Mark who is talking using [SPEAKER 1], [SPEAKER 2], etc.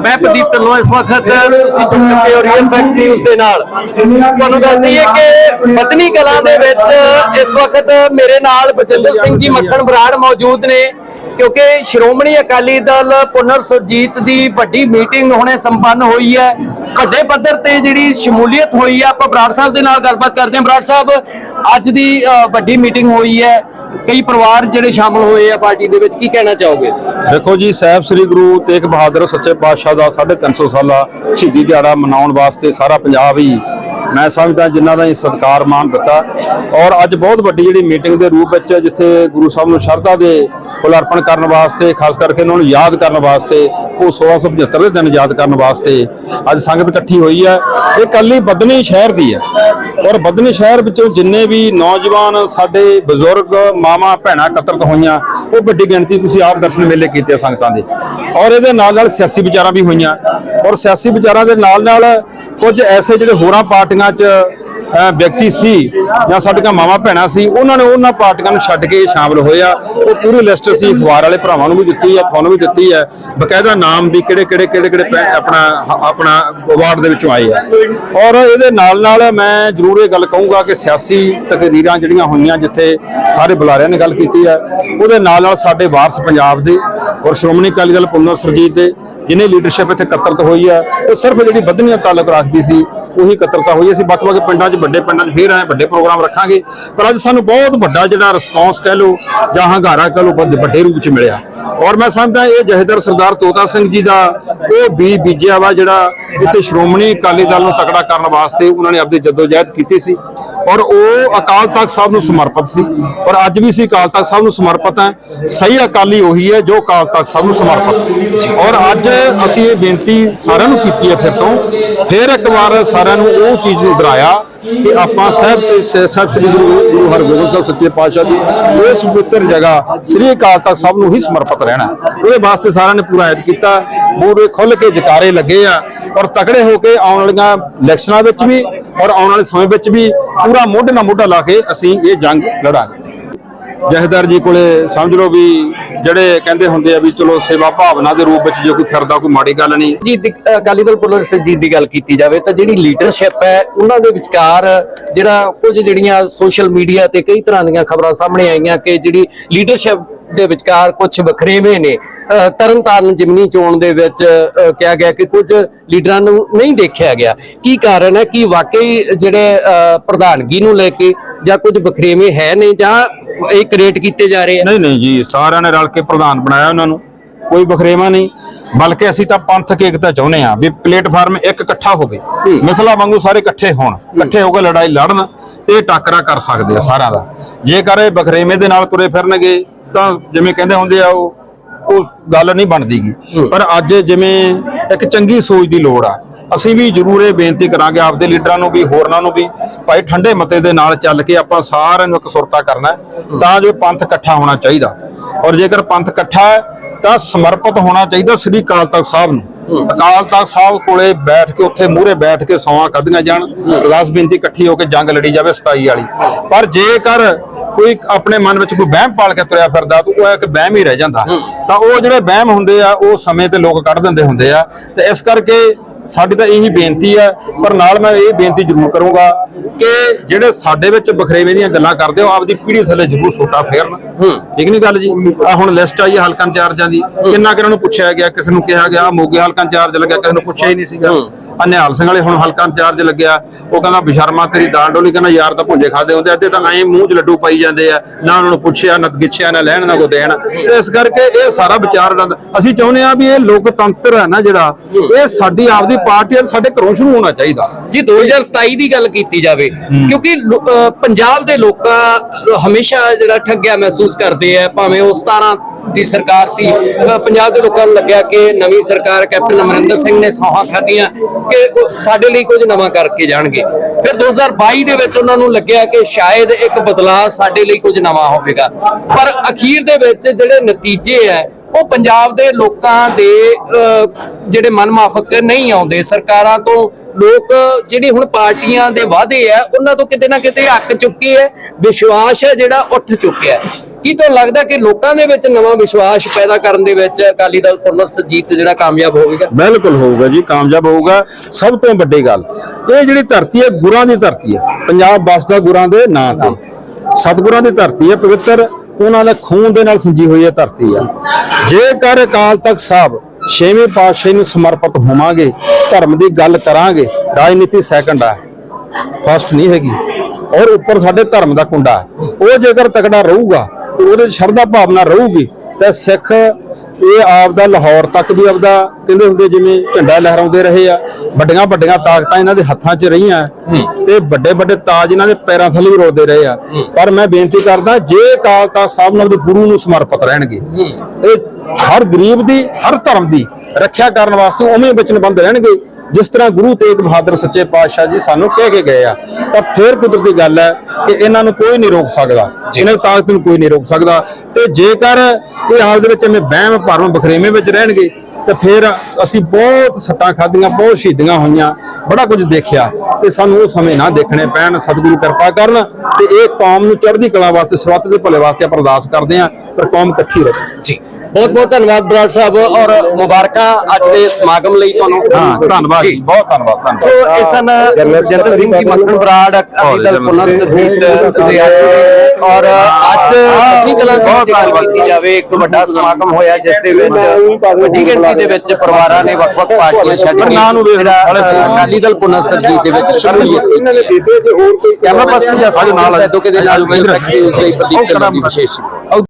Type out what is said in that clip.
[SPEAKER 1] ਮੈਂ ਪ੍ਰਦੀਪ ਢਿੱਲੋਂ ਇਸ ਵਕਤ ਤੁਸੀਂ ਜੁੜ ਚੁੱਕੇ ਹੋ ਰੀਅਲ ਫੈਕਟ ਨਿਊਜ਼ ਦੇ ਨਾਲ। ਤੁਹਾਨੂੰ ਦੱਸ ਦਈਏ ਕਿ ਪਤਨੀ ਕਲਾਂ ਦੇ ਵਿੱਚ ਇਸ ਵਕਤ ਮੇਰੇ ਨਾਲ ਬਜਿੰਦਰ ਸਿੰਘ ਜੀ ਮੱਖਣ ਬਰਾੜ ਮੌਜੂਦ ਨੇ। ਕਿਉਂਕਿ ਸ਼੍ਰੋਮਣੀ ਅਕਾਲੀ ਦਲ ਪੁਨਰ ਸੁਰਜੀਤ ਦੀ ਵੱਡੀ ਮੀਟਿੰਗ ਹੁਣੇ ਸੰਪੰਨ ਹੋਈ ਹੈ। ਵੱਡੇ ਪੱਧਰ ਤੇ ਜਿਹੜੀ ਸ਼ਮੂਲੀਅਤ ਹੋਈ ਹੈ ਆਪਾਂ ਬਰਾੜ ਸਾਹਿਬ ਦੇ ਨਾਲ ਗੱਲਬਾਤ ਕਰਦੇ ਹਾਂ। ਬਰਾੜ ਸਾਹਿਬ, ਅੱਜ ਦੀ ਵੱਡੀ ਮੀਟਿੰਗ ਹੋਈ ਹੈ। ਕਈ ਪਰਿਵਾਰ ਜਿਹੜੇ ਸ਼ਾਮਲ ਹੋਏ ਆ ਪਾਰਟੀ ਦੇ ਵਿੱਚ, ਕੀ ਕਹਿਣਾ ਚਾਹੋਗੇ
[SPEAKER 2] ਦੇਖੋ ਜੀ, ਸਾਹਿਬ ਸ੍ਰੀ ਗੁਰੂ ਤੇਗ ਬਹਾਦਰ ਸੱਚੇ ਪਾਤਸ਼ਾਹ ਦਾ 350 ਸਾਲਾ ਸ਼ਹੀਦੀ ਦਿਹਾੜਾ ਮਨਾਉਣ ਵਾਸਤੇ ਸਾਰਾ ਪੰਜਾਬ ਹੀ ਮੈਂ ਸਮਝਦਾ ਜਿਨ੍ਹਾਂ ਦਾ ਇਹ ਸਤਿਕਾਰ ਮਾਨ ਦਿੱਤਾ। ਔਰ ਅੱਜ ਬਹੁਤ ਵੱਡੀ ਜਿਹੜੀ ਮੀਟਿੰਗ ਦੇ ਰੂਪ ਵਿੱਚ ਜਿੱਥੇ ਗੁਰੂ ਸਾਹਿਬ ਨੂੰ ਸ਼ਰਧਾ ਦੇ ਫੁੱਲ ਅਰਪਣ ਕਰਨ ਵਾਸਤੇ, ਖਾਸ ਕਰਕੇ ਉਹਨਾਂ ਨੂੰ ਯਾਦ ਕਰਨ ਵਾਸਤੇ, ਉਹ 1675 ਦੇ ਦਿਨ ਯਾਦ ਕਰਨ ਵਾਸਤੇ ਅੱਜ ਸੰਗਤ ਇਕੱਠੀ ਹੋਈ ਹੈ। ਇਹ ਕੱਲੀ ਬਦਨੀ ਸ਼ਹਿਰ ਦੀ ਹੈ। ਔਰ ਬਦਨੀ ਸ਼ਹਿਰ ਵਿੱਚੋਂ ਜਿੰਨੇ ਵੀ ਨੌਜਵਾਨ ਸਾਡੇ ਬਜ਼ੁਰਗ ਮਾਮਾ ਭੈਣਾਂ ਕਤਰਤ ਹੋਈਆਂ ਉਹ ਵੱਡੀ ਗਿਣਤੀ ਤੁਸੀਂ ਆਪ ਦਰਸ਼ਨ ਮੇਲੇ ਕੀਤੇ ਸੰਗਤਾਂ ਦੇ। ਔਰ ਇਹਦੇ ਨਾਲ ਨਾਲ ਸਿਆਸੀ ਵਿਚਾਰਾਂ ਵੀ ਹੋਈਆਂ। ਔਰ ਸਿਆਸੀ ਵਿਚਾਰਾਂ ਦੇ ਨਾਲ ਨਾਲ ਕੁਝ ਐਸੇ ਜਿਹੜੇ ਹੋਰਾਂ ਪਾਰਟੀਆਂ 'ਚ ਵਿਅਕਤੀ ਸੀ ਜਾਂ ਸਾਡੀਆਂ ਮਾਵਾਂ ਭੈਣਾਂ ਸੀ, ਉਹਨਾਂ ਨੇ ਉਹਨਾਂ ਪਾਰਟੀਆਂ ਨੂੰ ਛੱਡ ਕੇ ਸ਼ਾਮਲ ਹੋਏ ਆ। ਉਹ ਪੂਰੀ ਲਿਸਟ ਸੀ ਅਖਬਾਰ ਵਾਲੇ ਭਰਾਵਾਂ ਨੂੰ ਵੀ ਦਿੱਤੀ ਹੈ, ਤੁਹਾਨੂੰ ਵੀ ਦਿੱਤੀ ਹੈ। ਬਕਾਇਦਾ ਨਾਮ ਵੀ ਕਿਹੜੇ ਕਿਹੜੇ ਕਿਹੜੇ ਕਿਹੜੇ ਪੈ- ਆਪਣਾ ਆਪਣਾ ਅਵਾਰਡ ਦੇ ਵਿੱਚੋਂ ਆਏ ਆ। ਔਰ ਇਹਦੇ ਨਾਲ ਨਾਲ ਮੈਂ ਜ਼ਰੂਰ ਇਹ ਗੱਲ ਕਹੂੰਗਾ ਕਿ ਸਿਆਸੀ ਤਕਰੀਰਾਂ ਜਿਹੜੀਆਂ ਹੋਈਆਂ ਜਿੱਥੇ ਸਾਰੇ ਬੁਲਾਰਿਆਂ ਨੇ ਗੱਲ ਕੀਤੀ ਹੈ ਉਹਦੇ ਨਾਲ ਨਾਲ ਸਾਡੇ ਵਾਰਸ ਪੰਜਾਬ ਦੇ ਔਰ ਸ਼੍ਰੋਮਣੀ ਅਕਾਲੀ ਦਲ ਪੁਨਰ ਸਰਜੀਤ ਦੇ ਜਿਹਨੇ ਲੀਡਰਸ਼ਿਪ ਇੱਥੇ ਇਕੱਤਰਤ ਹੋਈ ਹੈ ਉਹ ਸਿਰਫ ਜਿਹੜੀ ਵਧਣੀਆਂ ਤਾਲੁਕ ਰੱਖਦੀ ਸੀ ਉਹੀ ਇਕੱਤਰਤਾ ਹੋਈ ਅਸੀਂ ਵੱਖ-ਵੱਖ ਪਿੰਡਾਂ 'ਚ, ਵੱਡੇ ਪਿੰਡਾਂ 'ਚ ਫੇਰ ਆਏ ਵੱਡੇ ਪ੍ਰੋਗਰਾਮ ਰੱਖਾਂਗੇ। ਪਰ ਅੱਜ ਸਾਨੂੰ ਬਹੁਤ ਵੱਡਾ ਜਿਹੜਾ ਰਿਸਪੌਂਸ ਕਹਿ ਲਓ ਜਾਂ ਹੰਗਾਰਾ ਕਹਿ ਲਓ, ਵੱਡੇ- ਵੱਡੇ ਰੂਪ 'ਚ ਮਿਲਿਆ। ਔਰ ਮੈਂ ਸਮਝਦਾ ਇਹ ਜਹੇਦਾਰ ਸਰਦਾਰ ਤੋਤਾ ਸਿੰਘ ਜੀ ਦਾ ਉਹ ਵੀ ਬੀਜਿਆ ਵਾ ਜਿਹੜਾ ਇੱਥੇ ਸ਼੍ਰੋਮਣੀ ਅਕਾਲੀ ਦਲ ਨੂੰ ਤਕੜਾ ਕਰਨ ਵਾਸਤੇ ਉਹਨਾਂ ਨੇ ਆਪਣੀ ਜਦੋਜਹਿਦ ਕੀਤੀ ਸੀ। ਔਰ ਉਹ ਅਕਾਲ ਤਖਤ ਸਾਹਿਬ ਨੂੰ ਸਮਰਪਿਤ ਸੀ। ਔਰ ਅੱਜ ਵੀ ਸੀ ਅਕਾਲ ਤਖਤ ਸਾਹਿਬ ਨੂੰ ਸਮਰਪਿਤ ਹੈ। ਸਹੀ ਅਕਾਲੀ ਉਹੀ ਹੈ ਜੋ ਅਕਾਲ ਤਖਤ ਸਾਹਿਬ ਨੂੰ ਸਮਰਪਿਤ। ਔਰ ਅੱਜ ਅਸੀਂ ਇਹ ਬੇਨਤੀ ਸਾਰਿਆਂ ਨੂੰ ਕੀਤੀ ਹੈ ਫਿਰ ਤੋਂ। ਫਿਰ ਇੱਕ ਵਾਰ ਸਾਰਿਆਂ ਨੂੰ ਉਹ ਚੀਜ਼ ਨੂੰ ਦੁਹਰਾਇਆ ਕਿ ਆਪਾਂ ਸਾਹਿਬ ਤੇ ਸਾਹਿਬ ਸ੍ਰੀ ਗੁਰੂ ਗੁਰੂ ਹਰਗੋਬਿੰਦ ਸਾਹਿਬ ਸੱਚੇ ਪਾਤਸ਼ਾਹ ਦੀ ਇਸ ਪਵਿੱਤਰ ਜਗ੍ਹਾ ਸ੍ਰੀ ਅਕਾਲ ਤਖਤ ਸਾਹਿਬ ਨੂੰ ਹੀ ਸਮਰਪਿਤ ਰਹਿਣਾ। ਉਹਦੇ ਵਾਸਤੇ ਸਾਰਿਆਂ ਨੇ ਪੂਰਾ ਐਤ ਕੀਤਾ ਪੂਰੇ ਖੁੱਲ ਕੇ ਜਕਾਰੇ ਲੱਗੇ ਆ ਔਰ ਤਕੜੇ ਹੋ ਕੇ ਆਉਣ ਵਾਲੀਆਂ ਇਲੈਕਸ਼ਨਾਂ ਵਿੱਚ ਵੀ ਔਰ ਆਉਣ ਵਾਲੇ ਸਮੇਂ ਵਿੱਚ ਵੀ ਪੂਰਾ ਮੋਢੇ ਨਾਲ ਮੋਢਾ ਲਾ ਕੇ ਅਸੀਂ ਇਹ ਜੰਗ ਲੜਾਂਗੇ। ਜਹੇਦਾਰ ਜੀ ਕੋਲੇ ਸਮਝ ਲਓ ਵੀ ਜਿਹੜੇ ਕਹਿੰਦੇ ਹੁੰਦੇ ਆ ਵੀ ਚਲੋ ਸੇਵਾ ਭਾਵਨਾ ਦੇ ਰੂਪ ਵਿੱਚ ਜੇ ਕੋਈ ਫਿਰਦਾ ਕੋਈ ਮਾੜੀ ਗੱਲ ਨਹੀਂ।
[SPEAKER 1] ਜੀ ਅਕਾਲੀ ਦਲ ਪੁਨਰ ਸੁਰਜੀਤ ਦੀ ਗੱਲ ਕੀਤੀ ਜਾਵੇ ਤਾਂ ਜਿਹੜੀ ਲੀਡਰਸ਼ਿਪ ਹੈ, ਉਹਨਾਂ ਦੇ ਵਿਚਕਾਰ ਜਿਹੜਾ ਕੁਝ ਜਿਹੜੀਆਂ ਸੋਸ਼ਲ ਮੀਡੀਆ ਤੇ ਕਈ ਤਰ੍ਹਾਂ ਦੀਆਂ ਖਬਰਾਂ ਸਾਹਮਣੇ ਆਈਆਂ ਕਿ ਜਿਹੜੀ ਲੀਡਰਸ਼ਿਪ ਦੇ ਵਿਚਕਾਰ ਕੁਝ ਵਖਰੇਵੇਂ ਨੇ। ਤਰਨਤਾਰਨ ਜਿਮਨੀ ਚੋਣ ਦੇ ਵਿੱਚ ਕਿਹਾ ਗਿਆ ਕਿ ਕੁਝ ਲੀਡਰਾਂ ਨੂੰ ਨਹੀਂ ਦੇਖਿਆ ਗਿਆ। ਕੀ ਕਾਰਨ ਹੈ? ਕਿ ਵਾਕਈ ਜਿਹੜੇ ਪ੍ਰਧਾਨਗੀ ਨੂੰ ਲੈ ਕੇ ਜਾਂ ਕੁਝ ਵਖਰੇਵੇਂ ਹੈ ਨੇ ਜਾਂ ਇਹ ਕ੍ਰੀਏਟ ਕੀਤੇ ਜਾ ਰਹੇ ਆ?
[SPEAKER 2] ਨਹੀਂ ਨਹੀਂ ਜੀ ਸਾਰਿਆਂ ਨੇ ਰਲ ਕੇ ਪ੍ਰਧਾਨ ਬਣਾਇਆ ਉਹਨਾਂ ਨੂੰ। ਕੋਈ ਬਖਰੇਵਾ ਨਹੀਂ। ਬਲਕਿ ਅਸੀਂ ਤਾਂ ਪੰਥਕ ਏਕਤਾ ਚਾਹੁੰਦੇ ਆ ਵੀ ਪਲੇਟਫਾਰਮ ਇੱਕ ਇਕੱਠਾ ਹੋਵੇ। ਮਿਸਲਾ ਵਾਂਗੂ ਸਾਰੇ ਇਕੱਠੇ ਹੋਣ ਇਕੱਠੇ ਹੋ ਕੇ ਲੜਾਈ ਲੜਨ ਤੇ ਟੱਕਰਾ ਕਰ ਸਕਦੇ ਆ ਸਾਰਿਆਂ ਦਾ। ਜੇਕਰ ਇਹ ਬਖਰੇਵੇਂ ਦੇ ਨਾਲ ਤੁਰੇ ਫਿਰਨਗੇ ਤਾਂ ਜਿਵੇਂ ਕਹਿੰਦੇ ਹੁੰਦੇ ਆ ਉਹ ਉਹ ਗੱਲ ਨਹੀਂ ਬਣਦੀਗੀ। ਪਰ ਅੱਜ ਜਿਵੇਂ ਇੱਕ ਚੰਗੀ ਸੋਚ ਦੀ ਲੋੜ ਆ। ਅਸੀਂ ਵੀ ਜ਼ਰੂਰ ਇਹ ਬੇਨਤੀ ਕਰਾਂਗੇ ਆਪਦੇ ਲੀਡਰਾਂ ਨੂੰ ਵੀ ਹੋਰਨਾਂ ਨੂੰ ਵੀ ਭਾਈ ਠੰਡੇ ਮਤੇ ਦੇ ਨਾਲ ਚੱਲ ਕੇ ਆਪਾਂ ਸਾਰਿਆਂ ਨੂੰ ਇਕਸੁਰਤਾ ਕਰਨਾ ਤਾਂ ਜੋ ਪੰਥ ਇਕੱਠਾ ਹੋਣਾ ਚਾਹੀਦਾ। ਔਰ ਜੇਕਰ ਪੰਥ ਇਕੱਠਾ ਹੈ ਤਾਂ ਸਮਰਪਿਤ ਹੋਣਾ ਚਾਹੀਦਾ ਸ੍ਰੀ ਅਕਾਲ ਤਖਤ ਸਾਹਿਬ ਨੂੰ। ਅਕਾਲ ਤਖਤ ਸਾਹਿਬ ਕੋਲੇ ਬੈਠ ਕੇ ਉੱਥੇ ਮੂਹਰੇ ਬੈਠ ਕੇ ਸੌਆਂ ਕੱਢੀਆਂ ਜਾਣ। ਅਰਦਾਸ ਬੇਨਤੀ ਇਕੱਠੀ ਹੋ ਕੇ ਜੰਗ ਲੜੀ ਜਾਵੇ 27 ਵਾਲੀ। ਪਰ ਜੇਕਰ ਕੋਈ ਆਪਣੇ ਮਨ ਵਿੱਚ ਕੋਈ ਵਹਿਮ ਪਾਲ ਕੇ ਤੁਰਿਆ ਫਿਰਦਾ ਤਾਂ ਉਹ ਇੱਕ ਵਹਿਮ ਹੀ ਰਹਿ ਜਾਂਦਾ। ਤਾਂ ਉਹ ਜਿਹੜੇ ਵਹਿਮ ਹੁੰਦੇ ਆ ਉਹ ਸਮੇਂ ਤੇ ਲੋਕ ਕੱਢ ਦਿੰਦੇ ਹੁੰਦੇ ਆ। ਤੇ ਇਸ ਕਰਕੇ ਸਾਡੀ ਤਾਂ ਇਹੀ ਬੇਨਤੀ ਹੈ ਪਰ ਨਾਲ ਮੈਂ ਇਹ ਬੇਨਤੀ ਜ਼ਰੂਰ ਕਰੂੰਗਾ ਕਿ ਜਿਹੜੇ ਸਾਡੇ ਵਿੱਚ ਬਖਰੇਵੇਂ ਦੀਆਂ ਗੱਲਾਂ ਕਰਦੇ ਹੋ ਆਪਦੀ ਪੀੜ੍ਹੀ ਥੱਲੇ ਜ਼ਰੂਰ ਸੋਟਾ ਫੇਰਨ। ਠੀਕ ਨਹੀਂ ਗੱਲ ਜੀ? ਆ ਹੁਣ ਲਿਸਟ ਆਈ ਹੈ ਹਲਕਾ ਇੰਚਾਰਜਾਂ ਦੀ। ਕਿੰਨਾ ਕਿਹਨਾਂ ਨੂੰ ਪੁੱਛਿਆ ਗਿਆ ਕਿਸੇ ਨੂੰ ਕਿਹਾ ਗਿਆ ਮੋਗੇ ਹਲਕਾ ਇੰਚਾਰਜ ਲੱਗਿਆ ਕਿਸੇ ਨੂੰ ਪੁੱਛਿਆ ਹੀ ਨਹੀਂ ਸੀਗਾ। ਆ ਨਿਹਾਲ ਸਿੰਘ ਵਾਲੇ ਹੁਣ ਹਲਕਾ ਇੰਚਾਰਜ ਲੱਗਿਆ। ਉਹ ਕਹਿੰਦਾ ਬਿਸ਼ਰਮਾ ਤੇਰੀ ਦਾਲ ਡੋਲੀ ਕਹਿੰਦਾ ਯਾਰ ਤਾਂ ਭੁੰਜੇ ਖਾਦੇ ਹੁੰਦੇ ਅੱਧੇ ਤਾਂ ਐਂ ਮੂੰਹ 'ਚ ਲੱਡੂ ਪਾਈ ਜਾਂਦੇ ਆ। ਨਾ ਉਹਨਾਂ ਨੂੰ ਪੁੱਛਿਆ ਨਾ ਗਿੱਛਿਆ ਨਾ ਲੈਣ ਨਾ ਕੋ ਦੇਣ। ਇਸ ਕਰਕੇ ਇਹ ਸਾਰਾ ਵਿਚਾਰ ਅਸੀਂ ਚਾਹੁੰਦੇ ਆ ਵੀ ਇਹ ਲੋਕਤੰਤਰ ਹੈ ਨਾ ਜਿਹੜਾ ਇਹ ਸਾਡੀ ਆਪਦੀ ਪਾਰਟੀ ਸਾਡੇ ਘਰੋਂ ਸ਼ੁਰੂ ਹੋਣਾ ਚਾਹੀਦਾ।
[SPEAKER 1] ਜੀ 2027 ਦੀ ਗੱਲ ਕੀਤੀ ਜਾਵੇ ਕਿਉਂਕਿ ਪੰਜਾਬ ਦੇ ਲੋਕਾਂ ਹਮੇਸ਼ਾ ਜਿਹੜਾ ਠੱਗਿਆ ਮਹਿਸੂਸ ਕਰਦੇ ਆ ਭਾਵੇਂ ਉਹ 17 ਦੀ ਸਰਕਾਰ ਸੀ। ਪੰਜਾਬ ਦੇ ਲੋਕਾਂ ਨੂੰ ਲੱਗਿਆ ਕਿ ਨਵੀਂ ਸਰਕਾਰ ਕੈਪਟਨ ਅਮਰਿੰਦਰ ਸਿੰਘ ਨੇ ਸੌਹਾਂ ਖਾਧੀਆਂ ਕਿ ਸਾਡੇ ਲਈ ਕੁਝ ਨਵਾਂ ਕਰਕੇ ਜਾਣਗੇ। ਫਿਰ 2022 ਦੇ ਵਿੱਚ ਉਹਨਾਂ ਨੂੰ ਲੱਗਿਆ ਕਿ ਸ਼ਾਇਦ ਇੱਕ ਬਦਲਾਅ ਸਾਡੇ ਲਈ ਕੁਝ ਨਵਾਂ ਹੋਵੇਗਾ। ਪਰ ਅਖੀਰ ਦੇ ਵਿੱਚ ਜਿਹੜੇ ਨਤੀਜੇ ਹੈ ਉਹ ਪੰਜਾਬ ਦੇ ਲੋਕਾਂ ਦੇ ਅਹ, ਜਿਹੜੇ ਮਨਮਾਫਕ ਨਹੀਂ ਆਉਂਦੇ ਸਰਕਾਰਾਂ ਤੋਂ ਲੋਕ ਜਿਹੜੀ ਹੁਣ ਪਾਰਟੀਆਂ ਦੇ ਵਾਅਦੇ ਆ, ਉਹਨਾਂ ਤੋਂ ਕਿਤੇ ਨਾ ਕਿਤੇ ਅੱਕ ਚੁੱਕੇ ਹੈ ਵਿਸ਼ਵਾਸ ਹੈ ਜਿਹੜਾ ਉੱਠ ਚੁੱਕਿਆ ਕੀ ਤੁਹਾਨੂੰ ਲੱਗਦਾ ਕਿ ਲੋਕਾਂ ਦੇ ਵਿੱਚ ਨਵਾਂ ਵਿਸ਼ਵਾਸ ਪੈਦਾ ਕਰਨ ਦੇ ਵਿੱਚ ਅਕਾਲੀ ਦਲ ਪੁਨਰ ਸੁਰਜੀਤ ਜਿਹੜਾ ਕਾਮਯਾਬ ਹੋਵੇਗਾ?
[SPEAKER 2] ਬਿਲਕੁਲ ਹੋਊਗਾ ਜੀ, ਕਾਮਯਾਬ ਹੋਊਗਾ। ਸਭ ਤੋਂ ਵੱਡੀ ਗੱਲ, ਇਹ ਜਿਹੜੀ ਧਰਤੀ ਹੈ, ਗੁਰਾਂ ਦੀ ਧਰਤੀ ਹੈ। ਪੰਜਾਬ ਬਸਦਾ ਗੁਰਾਂ ਦੇ ਨਾਂ ਤੇ। ਸਤਿਗੁਰਾਂ ਦੀ ਧਰਤੀ ਹੈ, ਪਵਿੱਤਰ। ਉਹਨਾਂ ਦਾ ਖੂਨ ਦੇ ਨਾਲ ਸਿੰਜੀ ਹੋਈ ਹੈ ਧਰਤੀ ਆ। ਜੇਕਰ ਅਕਾਲ ਤਖਤ ਸਾਹਿਬ ਛੇਵੇਂ ਪਾਤਸ਼ਾਹੀ ਨੂੰ ਸਮਰਪਿਤ ਹੋਵਾਂਗੇ, ਧਰਮ ਦੀ ਗੱਲ ਕਰਾਂਗੇ, ਰਾਜਨੀਤੀ ਸੈਕੰਡ ਆ ਫਸਟ ਨਹੀਂ ਹੈਗੀ ਔਰ ਉੱਪਰ ਸਾਡੇ ਧਰਮ ਦਾ ਕੁੰਡਾ ਹੈ। ਉਹ ਜੇਕਰ ਤਕੜਾ ਰਹੂਗਾ, ਉਹਦੇ 'ਚ ਸ਼ਰਧਾ ਭਾਵਨਾ ਰਹੂਗੀ ਤਾਂ ਸਿੱਖ ਇਹ ਆਪ ਦਾ ਲਾਹੌਰ ਤੱਕ ਵੀ ਆਪਦਾ ਕਹਿੰਦੇ ਹੁੰਦੇ ਜਿਵੇਂ ਝੰਡਾ ਲਹਿਰਾਉਂਦੇ ਰਹੇ ਆ ਵੱਡੀਆਂ ਵੱਡੀਆਂ ਤਾਕਤਾਂ ਇਹਨਾਂ ਦੇ ਹੱਥਾਂ 'ਚ ਰਹੀਆਂ। ਤੇ ਵੱਡੇ ਵੱਡੇ ਤਾਜ ਇਹਨਾਂ ਦੇ ਪੈਰਾਂ ਥੱਲੇ ਵੀ ਰੋਲਦੇ ਰਹੇ ਆ। ਪਰ ਮੈਂ ਬੇਨਤੀ ਕਰਦਾ ਜੇ ਅਕਾਲ ਤਖਤ ਸਾਹਿਬ ਨਾਲ ਦੇ ਗੁਰੂ ਨੂੰ ਸਮਰਪਿਤ ਰਹਿਣਗੇ ਇਹ ਹਰ ਗਰੀਬ ਦੀ ਹਰ ਧਰਮ ਦੀ ਰੱਖਿਆ ਕਰਨ ਵਾਸਤੇ ਉਵੇਂ ਵਚਨਬੰਦ ਰਹਿਣਗੇ। ਜਿਸ ਤਰ੍ਹਾਂ ਗੁਰੂ ਤੇਗ ਬਹਾਦਰ ਸੱਚੇ ਪਾਤਸ਼ਾਹ ਜੀ ਸਾਨੂੰ ਕਹਿ ਕੇ ਗਏ ਆ ਤਾਂ ਫੇਰ ਕੁਦਰਤੀ ਗੱਲ ਹੈ ਕਿ ਇਹਨਾਂ ਨੂੰ ਕੋਈ ਨਹੀਂ ਰੋਕ ਸਕਦਾ। ਇਹਨਾਂ ਦੀ ਤਾਕਤ ਨੂੰ ਕੋਈ ਨਹੀਂ ਰੋਕ ਸਕਦਾ। ਤੇ ਜੇਕਰ ਇਹ ਆਪ ਦੇ ਵਿੱਚ ਐਵੇਂ ਵਹਿਮ ਭਰਮ ਬਖਰੇਵੇਂ ਵਿੱਚ ਰਹਿਣਗੇ ਤੇ ਫਿਰ ਅਸੀਂ ਬਹੁਤ ਸੱਟਾਂ ਖਾਧੀਆਂ ਬਹੁਤ ਸ਼ਹੀਦੀਆਂ ਹੋਈਆਂ। ਬੜਾ ਕੁਝ ਦੇਖਿਆ ਤੇ ਸਾਨੂੰ ਉਹ ਸਮੇਂ ਨਾ ਦੇਖਣੇ ਪੈਣ। ਸਤਿਗੁਰੂ ਕਿਰਪਾ ਕਰਨ ਤੇ ਇਹ ਕੌਮ ਨੂੰ ਚੜ੍ਹਦੀ ਕਲਾ ਵਾਸਤੇ ਸਵੱਤ ਦੇ ਭਲੇ ਵਾਸਤੇ ਆਪਾਂ ਅਰਦਾਸ ਕਰਦੇ ਆਂ ਪਰ ਕੌਮ ਇਕੱਠੀ ਰਹੇ।
[SPEAKER 1] ਜੀ। ਬਹੁਤ ਬਹੁਤ ਧੰਨਵਾਦ ਬਰਾੜ ਸਾਹਿਬ ਔਰ ਮੁਬਾਰਕਾਂ ਅੱਜ ਦੇ ਸਮਾਗਮ ਲਈ ਤੁਹਾਨੂੰ।
[SPEAKER 2] ਹਾਂ ਧੰਨਵਾਦ ਜੀ। ਬਹੁਤ ਧੰਨਵਾਦ
[SPEAKER 1] ਸੋ
[SPEAKER 2] ਧੰਨਵਾਦ
[SPEAKER 1] ਸਨ ਜਨਰਲ ਸਿੰਘ ਜੀ ਮੱਖਣ ਬਰਾੜ ਅਕਾਲੀ ਦਲ ਪੁਨਰ ਸੁਰਜੀਤ ਦੇ। ਆਗੂ ਔਰ ਅੱਜ ਅਸਲੀ ਕਲਾ ਦੀ ਜੇ ਗੱਲ ਕੀਤੀ ਜਾਵੇ ਇੱਕ ਵੱਡਾ ਸਮਾਗਮ ਹੋਇਆ ਜਿਸ ਦੇ ਵਿੱਚ ਵੱਡੀ ਗਿਣਤੀ ਦੇ ਵਿੱਚ ਪਰਿਵਾਰਾਂ ਨੇ ਵੱਖ-ਵੱਖ ਪਾਰਟੀਆਂ ਛੱਡ ਕੇ ਅਕਾਲੀ ਦਲ ਪੁਨਰ ਸੁਰਜੀਤ ਦੇ ਵਿੱਚ ਸ਼ਮੂਲੀਅਤ ਕੀਤੀ ਕੈਮਰਾ ਪਰਸਨ ਜਸਪਾਲ ਸਿੰਘ ਸੈਦੋ ਕੇ ਦੇ ਨਾਲ ਮੈਂ ਉਸ ਲਈ ਪ੍ਰਦੀਪ ਕਲਾਂ ਦੀ ਵਿਸ਼ੇਸ਼